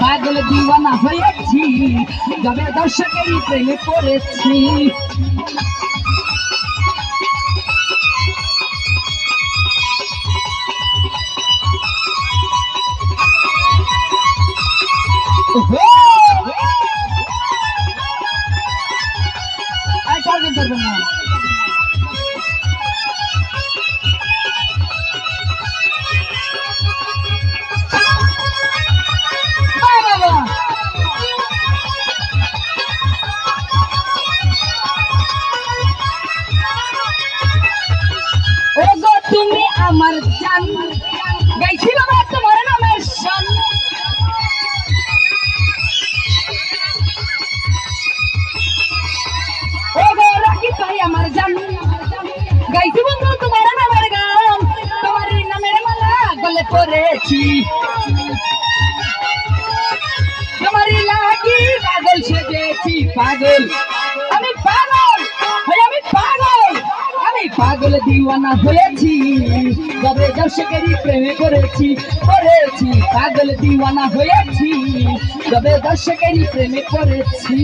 পাগল দিওয়ানা হয়েছি যবে দর্শকেরই প্রেমে পড়েছি। ধরবেন না। আমার জান। গাইছি বাবা তোমার নামের শান। ও গো রাখি ভাই আমার জান। গাইছি বন্ধু তোমার নামের গান। তোমার নামের মালা গলে পড়েছি। তোমারই লাগি পাগল সেজেছি, পাগল। আমি পাগল পাগল দিওয়ানা হয়েছি, তবে দর্শকেরই প্রেমে করেছি করেছি পাগল দিওয়ানা হয়েছি, তবে দর্শকেরই প্রেমে করেছি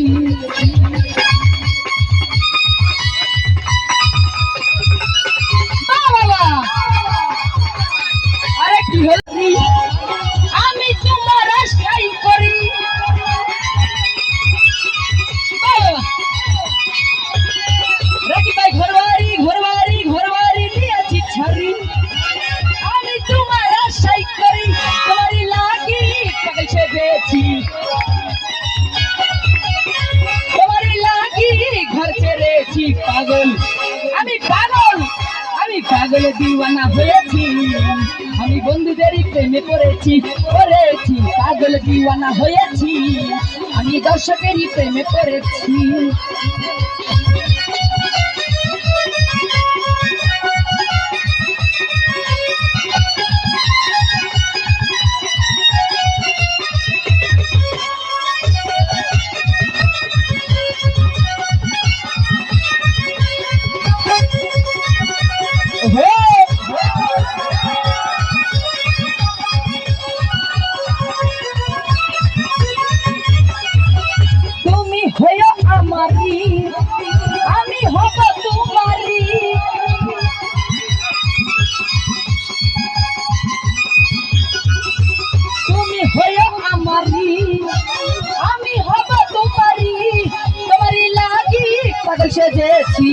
পাগল। আমি পাগল আমি পাগল দিওয়ানা হয়েছি। আমি বন্ধুদেরই প্রেমে পড়েছি পড়েছি, পাগল দিওয়ানা হয়েছি। আমি দর্শকেরই প্রেমে পড়েছি। আমারই আমি হব তোমারই তোমারই লাগি পাগল সেজেছি।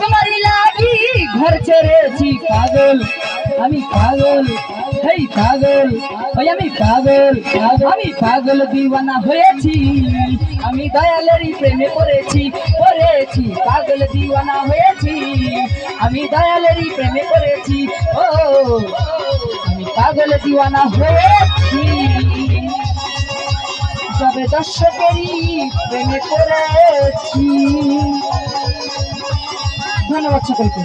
তোমারই লাগি ঘর ছেড়েছি, পাগল, আমি পাগল, হেই পাগল ওই আমি পাগল আমি পাগল দিওয়ানা হয়েছি, আমি দয়ালেরই প্রেমে পড়েছি পড়েছি, পাগল দিওয়ানা হয়েছি, আমি দয়ালেরই প্রেমে পড়েছি, ও পাগল দিওয়ানা হয়েছি। তবে দর্শকেরই প্রেমে পড়েছি। ধন্যবাদ সকলকে।